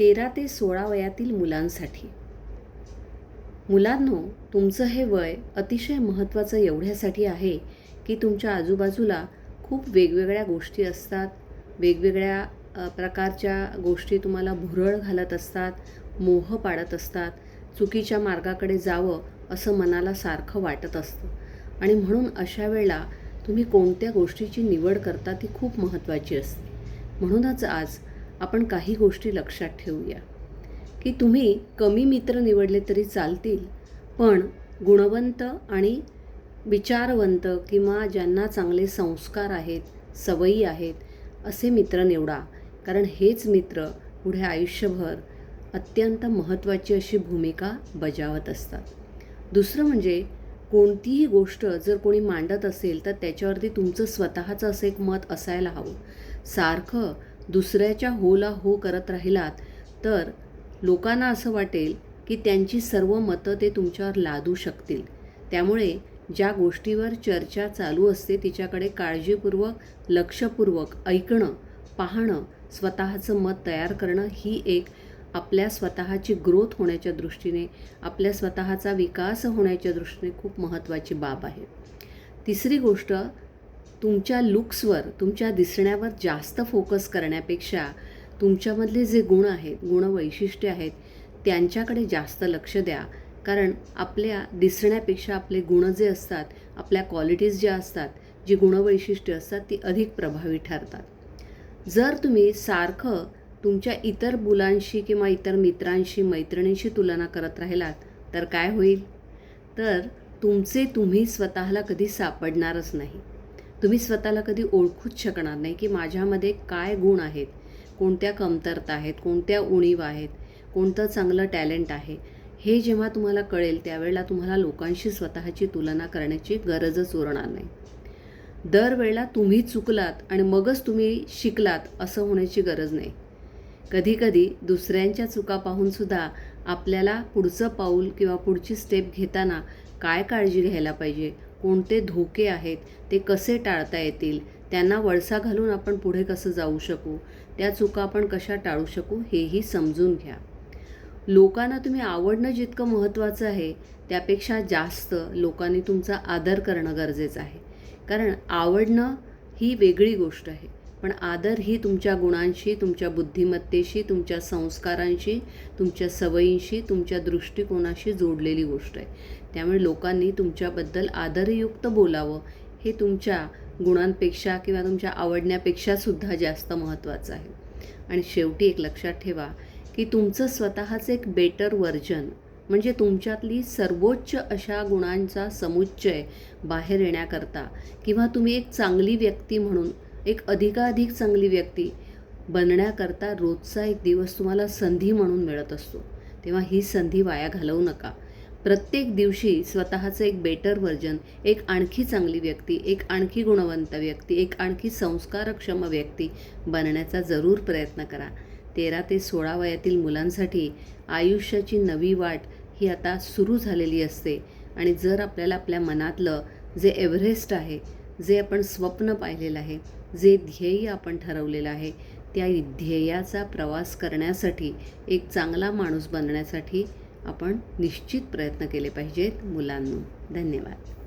तेरा ते सोळा वयातील मुलांसाठी. मुलांनो तुमचं हे वय अतिशय महत्त्वाचं एवढ्यासाठी आहे की तुमच्या आजूबाजूला खूप वेगवेगळ्या गोष्टी असतात. वेगवेगळ्या प्रकारच्या गोष्टी तुम्हाला भुरळ घालत असतात मोह पाडत असतात चुकीच्या मार्गाकडे जावं असं मनाला सारखं वाटत असतं. आणि म्हणून अशा वेळेला तुम्ही कोणत्या गोष्टीची निवड करता ती खूप महत्त्वाची असते. म्हणूनच आज आपण काही गोष्टी लक्षात ठेवूया. की तुम्ही कमी मित्र निवडले तरी चालतील पण गुणवंत आणि विचारवंत किंवा ज्यांना चांगले संस्कार आहेत सवयी आहेत असे मित्र निवडा. कारण हेच मित्र पुढे आयुष्यभर अत्यंत महत्त्वाची अशी भूमिका बजावत असतात. दुसरं म्हणजे कोणतीही गोष्ट जर कोणी मांडत असेल तर त्याच्यावरती तुमचं स्वतःचं असं एक मत असायला हवं. सारखं दुसऱ्याच्या होला हो करत राहिलात तर लोकांना असं वाटेल की त्यांची सर्व मतं ते तुमच्यावर लादू शकतील. त्यामुळे ज्या गोष्टीवर चर्चा चालू असते तिच्याकडे काळजीपूर्वक लक्षपूर्वक ऐकणं पाहणं स्वतःचं मत तयार करणं ही एक आपल्या स्वतःची ग्रोथ होण्याच्या दृष्टीने आपल्या स्वतःचा विकास होण्याच्या दृष्टीने खूप महत्त्वाची बाब आहे. तिसरी गोष्ट तुमच्या लुक्सवर तुमच्या दिसण्यावर जास्त फोकस करण्यापेक्षा तुमच्यामधले जे गुण आहेत गुणवैशिष्ट्य आहेत त्यांच्याकडे जास्त लक्ष द्या. कारण आपल्या दिसण्यापेक्षा आपले गुण जे असतात आपल्या क्वालिटीज ज्या असतात जी गुणवैशिष्ट्य असतात ती अधिक प्रभावी ठरतात. जर तुम्ही सारखं तुमच्या इतर मुलांशी किंवा इतर मित्रांशी मैत्रिणींशी तुलना करत राहिलात तर काय होईल? तर तुमचे तुम्ही स्वतःला कधी सापडणारच नाही. तुम्ही स्वतःला कधी ओळखूच शकणार नाही की माझ्यामध्ये काय गुण आहेत कोणत्या कमतरता आहेत कोणत्या उणीव आहेत कोणतं चांगलं टॅलेंट आहे. हे जेव्हा तुम्हाला कळेल त्यावेळेला तुम्हाला लोकांशी स्वतःची तुलना करण्याची गरजच उरणार नाही. दरवेळेला तुम्ही चुकलात आणि मगच तुम्ही शिकलात असं होण्याची गरज नाही. कधीकधी दुसऱ्यांच्या चुका पाहूनसुद्धा आपल्याला पुढचं पाऊल किंवा पुढची स्टेप घेताना काय काळजी घ्यायला पाहिजे कोणते धोके आहेत ते कसे टाळता येतील त्यांना वळसा घालून आपण पुढे कसं जाऊ शकू त्या चुका आपण कशा टाळू शकू हेही समजून घ्या. लोकांना तुम्ही आवडणं जितकं महत्त्वाचं आहे त्यापेक्षा जास्त लोकांनी तुमचा आदर करणं गरजेचं आहे. कारण आवडणं ही वेगळी गोष्ट आहे. पण आदर ही तुमच्या गुणांशी तुमच्या बुद्धिमत्तेशी तुमच्या संस्कारांशी तुमच्या सवयींशी तुमच्या दृष्टिकोनाशी जोडलेली गोष्ट आहे. त्यामुळे लोकांनी तुमच्याबद्दल आदरयुक्त बोलावं हे तुमच्या गुणांपेक्षा किंवा तुमच्या आवडण्यापेक्षासुद्धा जास्त महत्त्वाचं आहे. आणि शेवटी एक लक्षात ठेवा की तुमचं स्वतःचं एक बेटर वर्जन म्हणजे तुमच्यातली सर्वोच्च अशा गुणांचा समुच्चय बाहेर येण्याकरता किंवा तुम्ही एक चांगली व्यक्ती म्हणून एक अधिकाधिक चांगली व्यक्ती बनण्याकरता रोजचा एक दिवस तुम्हाला संधी म्हणून मिळत असतो. तेव्हा ही संधी वाया घालवू नका. प्रत्येक दिवशी स्वतःचं एक बेटर वर्जन एक आणखी चांगली व्यक्ती एक आणखी गुणवंत व्यक्ती एक आणखी संस्कारक्षम व्यक्ती बनण्याचा जरूर प्रयत्न करा. तेरा ते सोळा वयातील मुलांसाठी आयुष्याची नवी वाट ही आता सुरू झालेली असते. आणि जर आपल्याला आपल्या मनातलं जे एव्हरेस्ट आहे जे आपण स्वप्न पाहिलेलं आहे जे ध्येय आपण ठरवलेलं आहे त्या ध्येयाचा प्रवास करण्यासाठी एक चांगला माणूस बनण्यासाठी आपण निश्चित प्रयत्न केले पाहिजेत मुलांनो. धन्यवाद.